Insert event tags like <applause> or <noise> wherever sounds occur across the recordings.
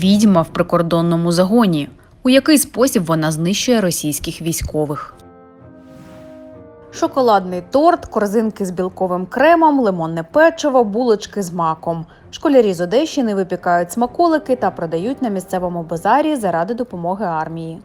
відьма в прикордонному загоні. У який спосіб вона знищує російських військових? Шоколадний торт, корзинки з білковим кремом, лимонне печиво, булочки з маком. Школярі з Одещини випікають смаколики та продають на місцевому базарі заради допомоги армії.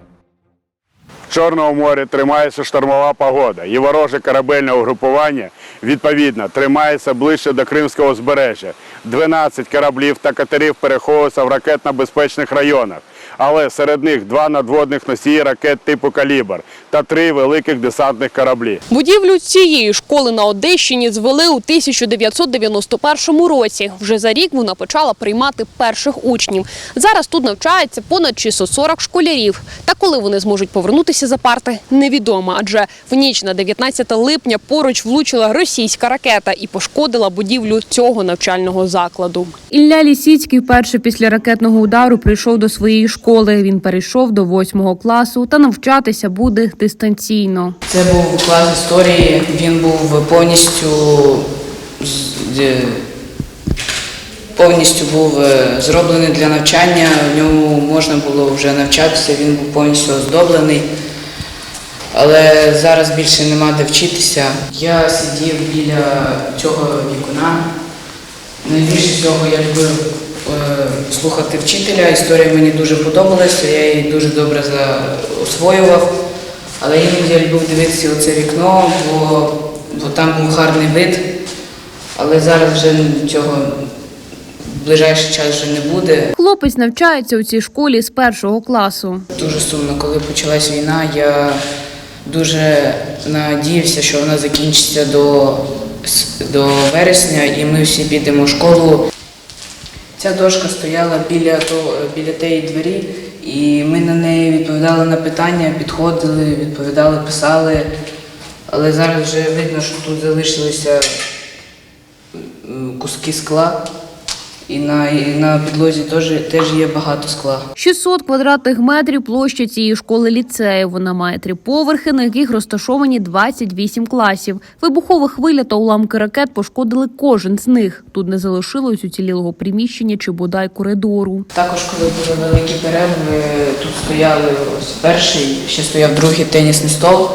В Чорному морі тримається штормова погода, і вороже корабельне угрупування відповідно тримається ближче до Кримського узбережжя. 12 кораблів та катерів переховуються в ракетно-безпечних районах, але серед них два надводних носії ракет типу Калібр та три великих десантних кораблі. Будівлю цієї школи на Одещині звели у 1991 році. Вже за рік вона почала приймати перших учнів. Зараз тут навчається понад 640 школярів. Та коли вони зможуть повернутися за парти, невідомо. Адже в ніч на 19 липня поруч влучила російська ракета і пошкодила будівлю цього навчального закладу. Ілля Лісіцький вперше після ракетного удару прийшов до своєї школи. Він перейшов до восьмого класу та навчатися буде дистанційно. Це був клас історії. Він був повністю повністю був е, зроблений для навчання. В ньому можна було вже навчатися. Він був повністю оздоблений. Але зараз більше нема де вчитися. Я сидів біля цього вікна. Найбільше всього я любив слухати вчителя. Історія мені дуже подобалася, я її дуже добре освоював. Але іноді я любив дивитися у це вікно, бо, бо там був гарний вид. Але зараз вже цього в ближайший час вже не буде. Хлопець навчається у цій школі з першого класу. Дуже сумно, коли почалась війна, я дуже надіявся, що вона закінчиться до, до вересня і ми всі підемо в школу. Ця дошка стояла біля, то, біля тієї двері, і ми на неї відповідали на питання, підходили, відповідали, писали. Але зараз вже видно, що тут залишилися куски скла, і на, і на підлозі теж, теж є багато скла. 600 квадратних метрів площа цієї школи ліцею. Вона має три поверхи, на яких розташовані 28 класів. Вибухова хвиля та уламки ракет пошкодили кожен з них. Тут не залишилось уцілілого приміщення чи бодай коридору. Також, коли були великі перерви, тут стояли ось перший, ще стояв другий тенісний стол.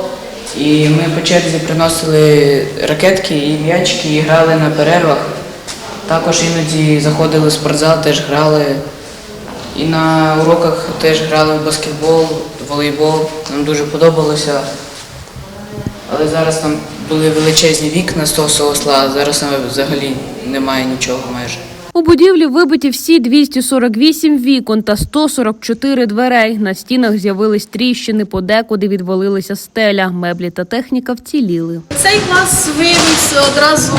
І ми по черзі приносили ракетки і м'ячики і грали на перервах. Також іноді заходили в спортзал, теж грали. І на уроках теж грали в баскетбол, волейбол. Нам дуже подобалося. Але зараз там були величезні вікна з того сосла, а зараз там взагалі немає нічого майже. У будівлі вибиті всі 248 вікон та 144 дверей. На стінах з'явились тріщини, подекуди відвалилася стеля. Меблі та техніка вціліли. Цей клас виявився одразу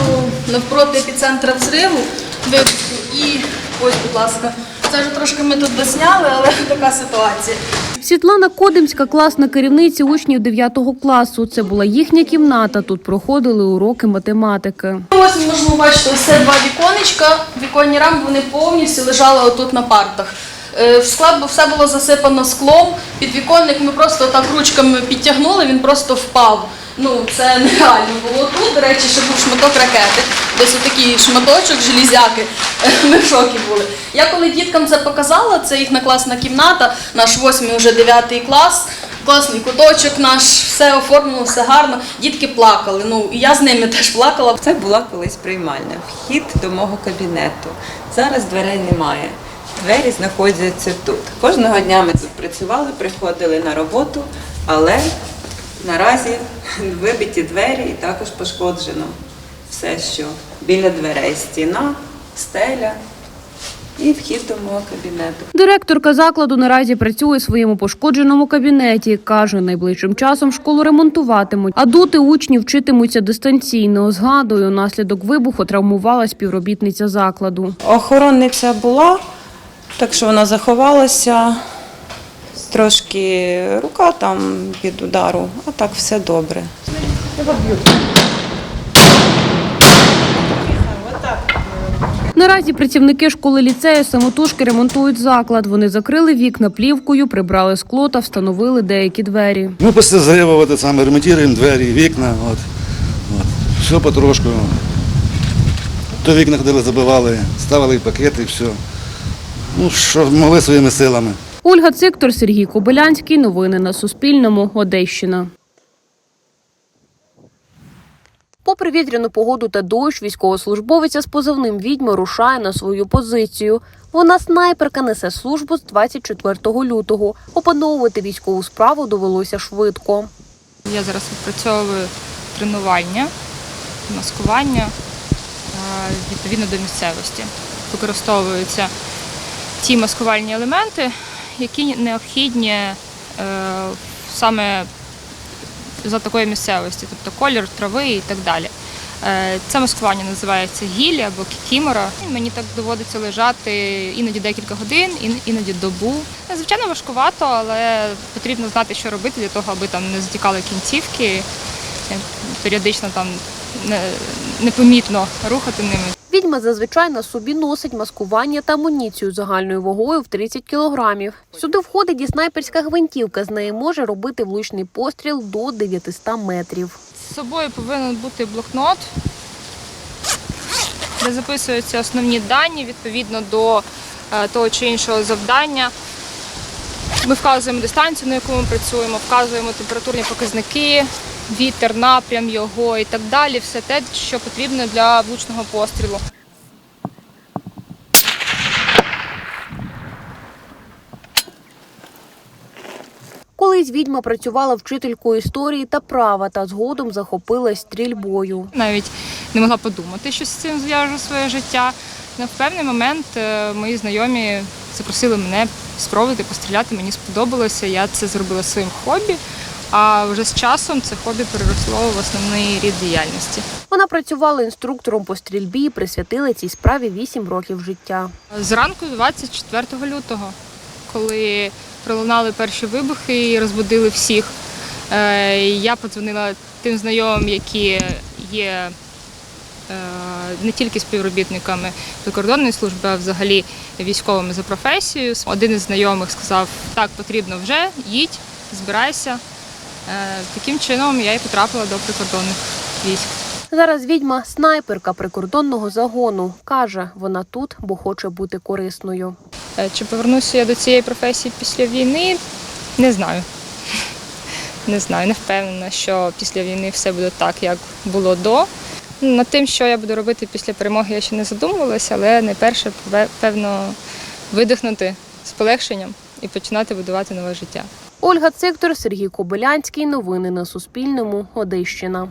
навпроти епіцентра взриву вибуху. І ось, будь ласка, це вже трошки ми тут досняли, але <laughs> така ситуація. Світлана Кодимська, класна керівниця учнів 9 класу. Це була їхня кімната. Тут проходили уроки математики. Ось ми можемо бачити ось це два віконечка. Віконні рамки вони повністю лежали отут на партах. Е, В склад все було засипано склом. Під віконник ми просто так ручками підтягнули, він просто впав. Ну, це нереально було тут. До речі, ще був шматок ракети. Десь отакий шматочок, железяки. <laughs> Ми в шокі були. Я коли діткам це показала, це їхня класна кімната, наш восьмий, вже дев'ятий клас. Класний куточок наш, все оформлено, все гарно. Дітки плакали. Ну і я з ними теж плакала. Це була колись приймальня, вхід до мого кабінету. Зараз дверей немає. Двері знаходяться тут. Кожного дня ми тут працювали, приходили на роботу, але наразі <laughs> вибиті двері і також пошкоджено все, що біля дверей стіна, стеля і вхід до мого кабінету. Директорка закладу наразі працює у своєму пошкодженому кабінеті. каже, найближчим часом школу ремонтуватимуть, а дути учнів вчитимуться дистанційно. Згадую, наслідок вибуху травмувала співробітниця закладу. Охоронниця була, так що вона заховалася. Трошки рука там від удару, а так все добре. Наразі працівники школи ліцею самотужки ремонтують заклад. Вони закрили вікна плівкою, прибрали скло та встановили деякі двері. Мы после взрыва вот это самое ремонтируем двери, вікна. Вот, вот. Все потрошку. То вікна ходили, забивали, ставили пакети, все. Ну, що могли своїми силами. Ольга Циктор, Сергій Кобилянський. Новини на Суспільному. Одещина. Попри вітряну погоду та дощ, військовослужбовиця з позивним відьма рушає на свою позицію. Вона снайперка несе службу з 24 лютого. Опановувати військову справу довелося швидко. Я зараз відпрацьовую тренування, маскування е, відповідно до місцевості. Використовуються ті маскувальні елементи, які необхідні е, саме за такої місцевості, тобто колір, трави і так далі. Е, Це маскування називається гілля або кікімора. Мені так доводиться лежати іноді декілька годин, іноді добу. Звичайно, важкувато, але потрібно знати, що робити для того, аби там не затікали кінцівки, е, періодично там непомітно рухати ними. Відьма зазвичай на собі носить маскування та амуніцію загальною вагою в 30 кілограмів. Сюди входить і снайперська гвинтівка. З неї може робити влучний постріл до 900 метрів. З собою повинен бути блокнот, де записуються основні дані відповідно до е, того чи іншого завдання. Ми вказуємо дистанцію, на яку ми працюємо, вказуємо температурні показники, вітер, напрям його і так далі. Все те, що потрібно для влучного пострілу. Колись відьма працювала вчителькою історії та права та згодом захопилась стрільбою. Навіть не могла подумати, що з цим зв'яжу своє життя. Но в певний момент е, мої знайомі запросили мене спробувати постріляти. Мені сподобалося. Я це зробила своїм хобі. А вже з часом це хобі переросло в основний рід діяльності. Вона працювала інструктором по стрільбі і присвятила цій справі 8 років життя. Зранку 24 лютого, коли пролунали перші вибухи і розбудили всіх, е, я подзвонила тим знайомим, які є е, не тільки співробітниками прикордонної служби, а взагалі військовими за професією. Один із знайомих сказав, так, потрібно вже, їдь, збирайся. Е, Таким чином я і потрапила до прикордонних військ. Зараз відьма снайперка прикордонного загону. Каже, вона тут, бо хоче бути корисною. Е, Чи повернуся я до цієї професії після війни? Не знаю. <laughs> Не знаю, не впевнена, що після війни все буде так, як було до. Над тим, що я буду робити після перемоги, я ще не задумувалася, але найперше, певно, видихнути з полегшенням і починати будувати нове життя. Ольга Циктор, Сергій Кобилянський. Новини на Суспільному. Одещина.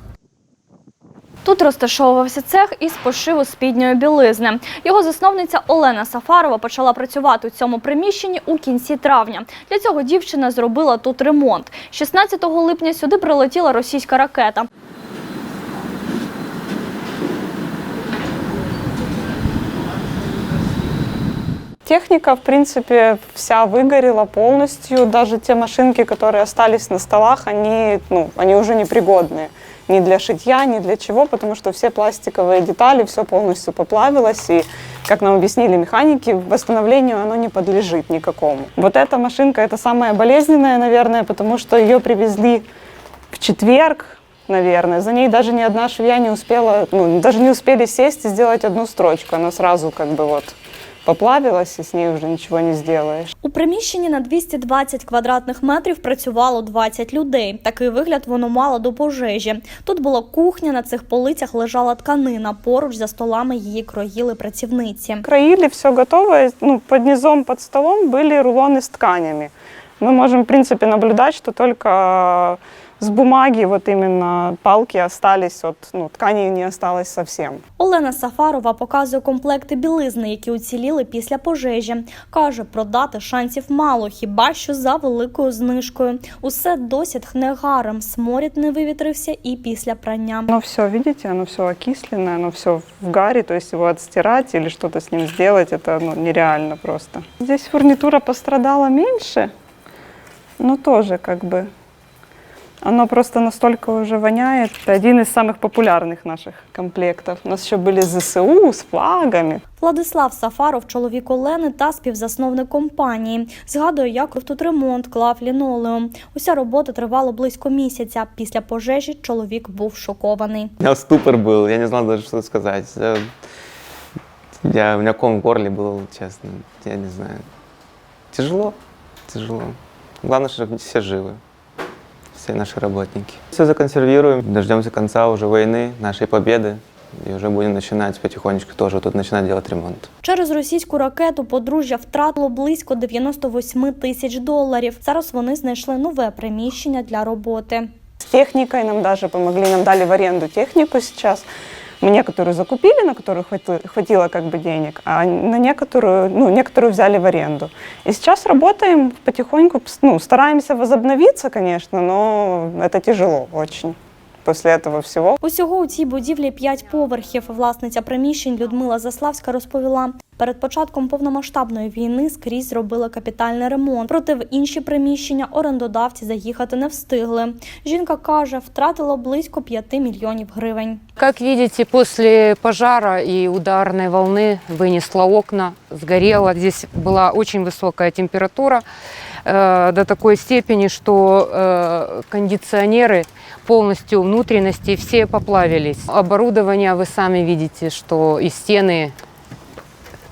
Тут розташовувався цех із пошиву спідньої білизни. Його засновниця Олена Сафарова почала працювати у цьому приміщенні у кінці травня. Для цього дівчина зробила тут ремонт. 16 липня сюди прилетіла російська ракета. Техника, в принципе, вся выгорела полностью. Даже те машинки, которые остались на столах, они, ну, они уже непригодные. Ни для шитья, ни для чего, потому что все пластиковые детали, все полностью поплавилось. И, как нам объяснили механики, восстановлению оно не подлежит никакому. Вот эта машинка, это самая болезненная, наверное, потому что ее привезли в четверг, наверное. За ней даже ни одна швея не успела, ну, даже не успели сесть и сделать одну строчку. Она сразу как бы вот поплавилась, и с ней уже ничего не сделаешь. У приміщенні на 220 квадратних метрів працювало 20 людей. Такий вигляд воно мало до пожежі. Тут була кухня, на цих полицях лежала тканина. Поруч за столами її кроїли працівниці. Краили все готово, ну, под низом, под столом были рулоны с тканями. Мы можем, в принципе, наблюдать, что только э, с бумаги вот именно палки остались, вот, ну, ткани не осталось совсем. Олена Сафарова показує комплекти білизни, які уціліли після пожежі. Каже, продати шансів мало, хіба що за великою знижкою. Усе досі тхне гаром, сморід не вивітрився і після прання. Оно все, видите, оно все окисленное, оно все в гаре, то есть его отстирать или что-то с ним сделать, это ну, нереально просто. Здесь фурнитура пострадала меньше, но тоже как бы оно просто настолько уже воняет. Это один из самых популярных наших комплектов. У нас еще были ЗСУ с флагами. Владислав Сафаров, чоловік Олени та співзасновник компанії. Згадує, як тут ремонт, клав лінолеум. Уся робота тривала близько місяця. Після пожежі чоловік був шокований. У меня ступор был, я не знал даже, что сказать. Э, Я, у меня ком в горле был, честно. Я не знаю. Тяжело, тяжело. Главное, что все живы. Все наши работники. Все законсервируем, дождемся конца уже войны, нашей победы. І вже будемо починати потихонечку теж тут починати делать ремонт. Через російську ракету подружжя втратило близько 98 тисяч доларів. Зараз вони знайшли нове приміщення для роботи. З технікою нам даже допомогли, нам дали в оренду техніку сейчас Мы некоторую закупили, на которую хватило, хватило как бы денег, а на некоторую, ну, некоторую взяли в аренду. И сейчас работаем потихоньку, ну, стараемся возобновиться, конечно, но это тяжело очень после этого всего. Усього у цій будівлі п'ять поверхів. Власниця приміщень Людмила Заславська розповіла. Перед початком повномасштабної війни скрізь зробили капітальний ремонт. Проте в інші приміщення орендодавці заїхати не встигли. Жінка каже, втратила близько 5 мільйонів гривень. Как видите, после пожара и ударной волны вынесло окна, сгорело. Здесь была очень высокая температура э, до такой степени, что э, кондиционеры полностью внутренности все поплавились. Оборудование вы сами видите, что и стены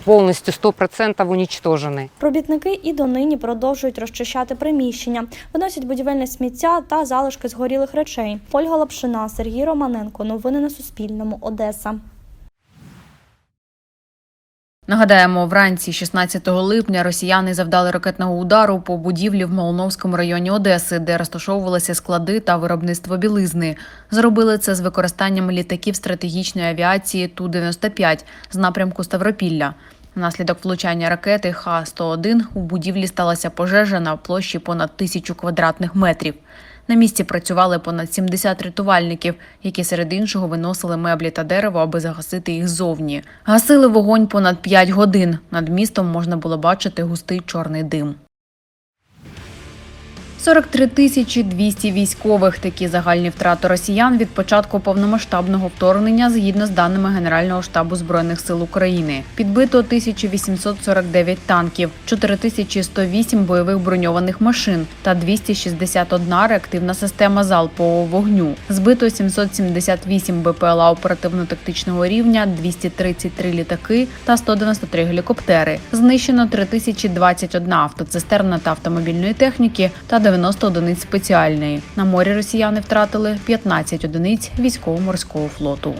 полностью 100% уничтожены. Робітники і донині продовжують розчищати приміщення, виносять будівельне сміття та залишки згорілих речей. Ольга Лапшина, Сергій Романенко. Новини на Суспільному. Одеса. Нагадаємо, вранці 16 липня росіяни завдали ракетного удару по будівлі в Молоновському районі Одеси, де розташовувалися склади та виробництво білизни. Зробили це з використанням літаків стратегічної авіації Ту-95 з напрямку Ставропілля. Внаслідок влучання ракети Х-101 у будівлі сталася пожежа на площі понад тисячу квадратних метрів. На місці працювали понад 70 рятувальників, які серед іншого виносили меблі та дерево, аби загасити їх зовні. Гасили вогонь понад 5 годин. Над містом можна було бачити густий чорний дим. 43 тисячі 200 військових. Такі загальні втрати росіян від початку повномасштабного вторгнення згідно з даними Генерального штабу збройних сил України. Підбито 1849 танків, 4108 бойових броньованих машин та 261 реактивна система залпового вогню. Збито 778 БПЛА оперативно-тактичного рівня, 233 літаки та 193 гелікоптери. Знищено 3021 автоцистерна та автомобільної техніки та 90 одиниць спеціальної. На морі росіяни втратили 15 одиниць військово-морського флоту.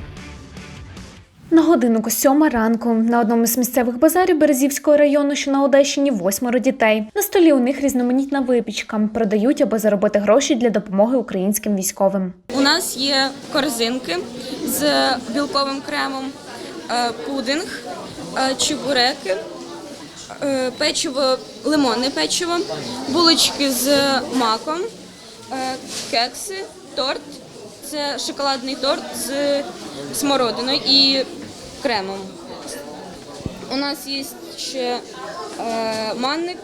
На годиннику сьома ранку на одному з місцевих базарів Березівського району, що на Одещині, восьмеро дітей. На столі у них різноманітна випічка. Продають, аби заробити гроші для допомоги українським військовим. У нас є корзинки з білковим кремом, е, пудинг, е, чебуреки, печиво, лимонне печиво, булочки з маком, е, кекси, торт. Це шоколадний торт з смородиною і кремом. У нас є ще е, манник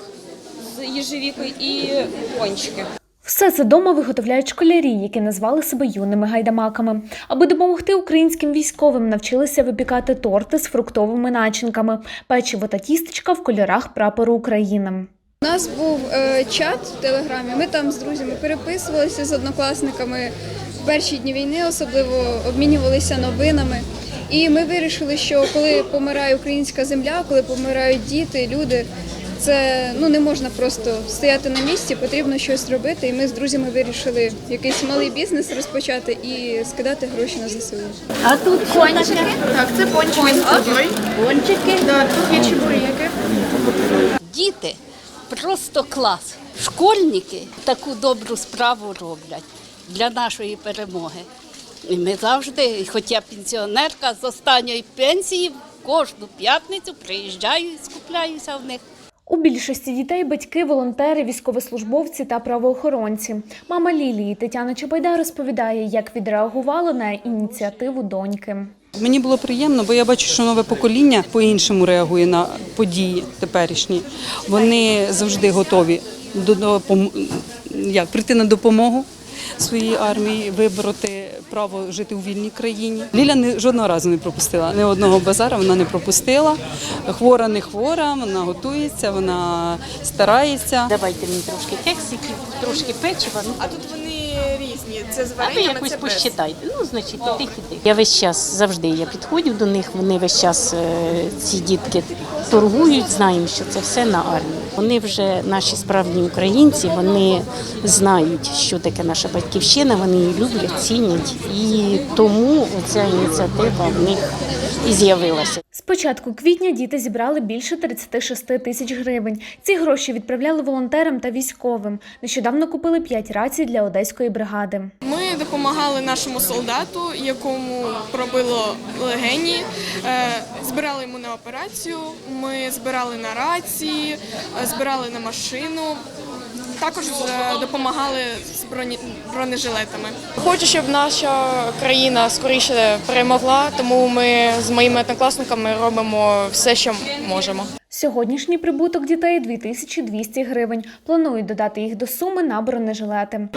з їжевікою і пончики. Все це дома виготовляють школярі, які назвали себе юними гайдамаками. Аби допомогти українським військовим, навчилися випікати торти з фруктовими начинками, печиво та тістечка в кольорах прапору України. У нас був е, чат в телеграмі. Ми там з друзями переписувалися з однокласниками в перші дні війни, особливо обмінювалися новинами. І ми вирішили, що коли помирає українська земля, коли помирають діти, люди, це ну не можна просто стояти на місці, потрібно щось робити. І ми з друзями вирішили якийсь малий бізнес розпочати і скидати гроші на ЗСУ. А тут пончики? Так, це пончики. Пончики. Да, тут є чебуреки. Діти просто клас. Школьники таку добру справу роблять для нашої перемоги. І ми завжди, хоч я пенсіонерка з останньої пенсії, кожну п'ятницю приїжджаю і скупляюся в них. У більшості дітей батьки, волонтери, військовослужбовці та правоохоронці. Мама Лілії Тетяна Чобайда розповідає, як відреагувала на ініціативу доньки. Мені було приємно, бо я бачу, що нове покоління по-іншому реагує на події теперішні. Вони завжди готові до як, прийти на допомогу своїй армії, вибороти право жити у вільній країні. Ліля не жодного разу не пропустила. Ні одного базара вона не пропустила. Хвора, не хвора, вона готується, вона старається. Давайте мені трошки кексиків, трошки печива. А тут вони різні. Це з А ви якось це без. посчитайте. Ну, значить, то тих і тих. Я весь час завжди я підходжу до них, вони весь час е, ці дітки торгують, знаємо, що це все на армію. Вони вже наші справжні українці, вони знають, що таке наша батьківщина, вони її люблять, цінять. І тому ця ініціатива в них і з'явилася. З початку квітня діти зібрали більше 36 тисяч гривень. Ці гроші відправляли волонтерам та військовим. Нещодавно купили 5 рацій для одеської бригади. Ми допомагали нашому солдату, якому пробило легені. Е, Збирали йому на операцію. Ми збирали на рації, е, збирали на машину. Також е, допомагали з броні- бронежилетами. Хочу, щоб наша країна скоріше перемогла, тому ми з моїми однокласниками робимо все, що можемо. Сьогоднішній прибуток дітей 2200 гривень. Планують додати їх до суми на бронежилети.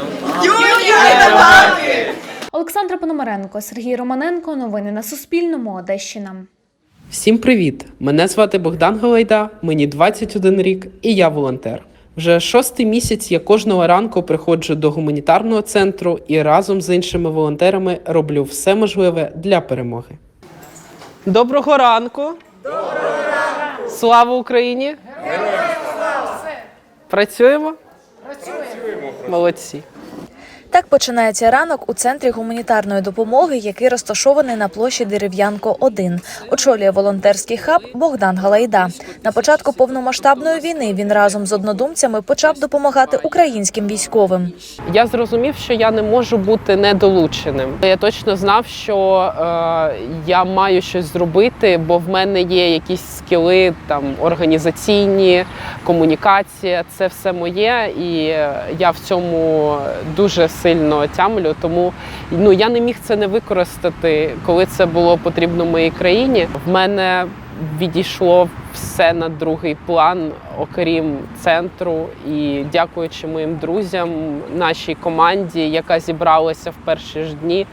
Олександра Пономаренко, Сергій Романенко. Новини на Суспільному. Одещина. Всім привіт! Мене звати Богдан Галайда, мені 21 рік і я волонтер. Вже шостий місяць я кожного ранку приходжу до гуманітарного центру і разом з іншими волонтерами роблю все можливе для перемоги. Доброго ранку! Доброго ранку! Слава Україні! Працюємо? Працюємо. Молодці. Так починається ранок у центрі гуманітарної допомоги, який розташований на площі Дерев'янко 1 Очолює волонтерський хаб Богдан Галайда. На початку повномасштабної війни він разом з однодумцями почав допомагати українським військовим. Я зрозумів, що я не можу бути недолученим. Я точно знав, що е, я маю щось зробити, бо в мене є якісь скіли там організаційні, комунікація. Це все моє, і е, я в цьому дуже сильно тямлю. Тому ну я не міг це не використати, коли це було потрібно моїй країні. В мене відійшло все на другий план, окрім центру. І дякуючи моїм друзям, нашій команді, яка зібралася в перші ж дні.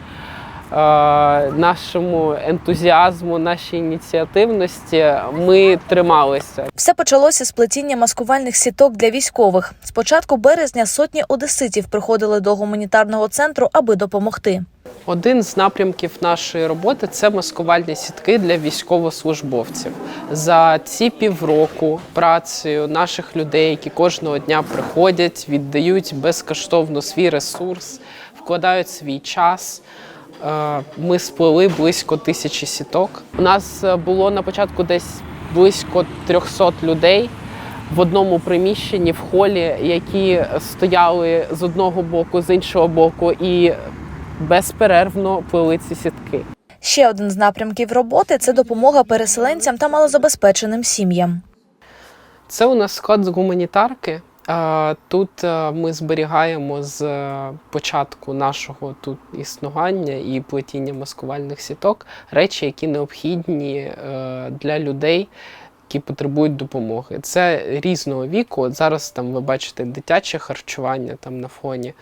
Е, Нашому ентузіазму, нашій ініціативності ми трималися. Все почалося з плетіння маскувальних сіток для військових. З початку березня сотні одеситів приходили до гуманітарного центру, аби допомогти. Один з напрямків нашої роботи це маскувальні сітки для військовослужбовців. За ці півроку працею наших людей, які кожного дня приходять, віддають безкоштовно свій ресурс, вкладають свій час. Е, Ми сплели близько тисячі сіток. У нас е, було на початку десь близько 300 людей в одному приміщенні в холі, які стояли з одного боку, з іншого боку, і безперервно плели ці сітки. Ще один з напрямків роботи це допомога переселенцям та малозабезпеченим сім'ям. Це у нас склад з гуманітарки. Тут е, ми зберігаємо з е, початку нашого тут існування і плетіння маскувальних сіток речі, які необхідні е, для людей, які потребують допомоги. Це різного віку. От зараз там ви бачите дитяче харчування там на фоні.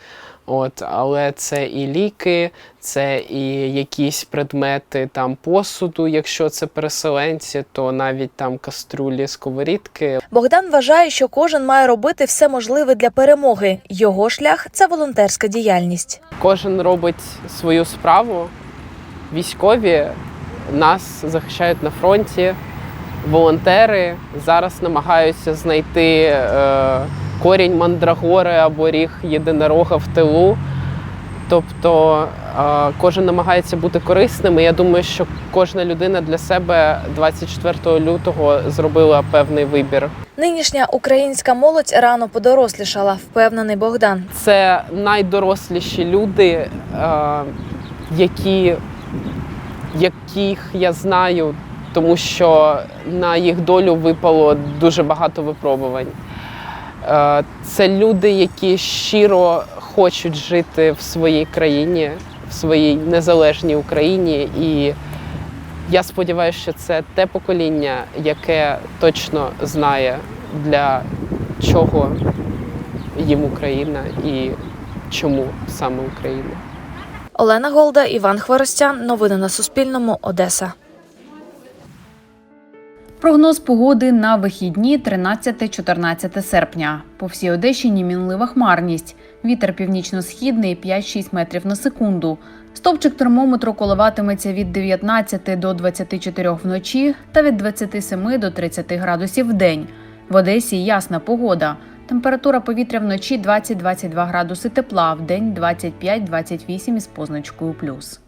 От, але це і ліки, це і якісь предмети там посуду. Якщо це переселенці, то навіть там каструлі, сковорідки. Богдан вважає, що кожен має робити все можливе для перемоги. Його шлях це волонтерська діяльність. Кожен робить свою справу. Військові нас захищають на фронті. Волонтери зараз намагаються знайти е, корінь мандрагори або ріг єдинорога в тилу. Тобто е, кожен намагається бути корисним. І я думаю, що кожна людина для себе 24 лютого зробила певний вибір. Нинішня українська молодь рано подорослішала, впевнений Богдан. Це найдоросліші люди, е, які, яких я знаю, тому що на їх долю випало дуже багато випробувань. Е, Це люди, які щиро хочуть жити в своїй країні, в своїй незалежній Україні. І я сподіваюся, що це те покоління, яке точно знає, для чого їм Україна і чому саме Україна. Олена Голда, Іван Хворостян. Новини на Суспільному. Одеса. Прогноз погоди на вихідні 13-14 серпня. По всій Одещині мінлива хмарність. Вітер північно-східний 5-6 метрів на секунду. Стовпчик термометру коливатиметься від 19 до 24 вночі та від 27 до 30 градусів в день. В Одесі ясна погода. Температура повітря вночі 20-22 градуси тепла, в день 25-28 із позначкою плюс.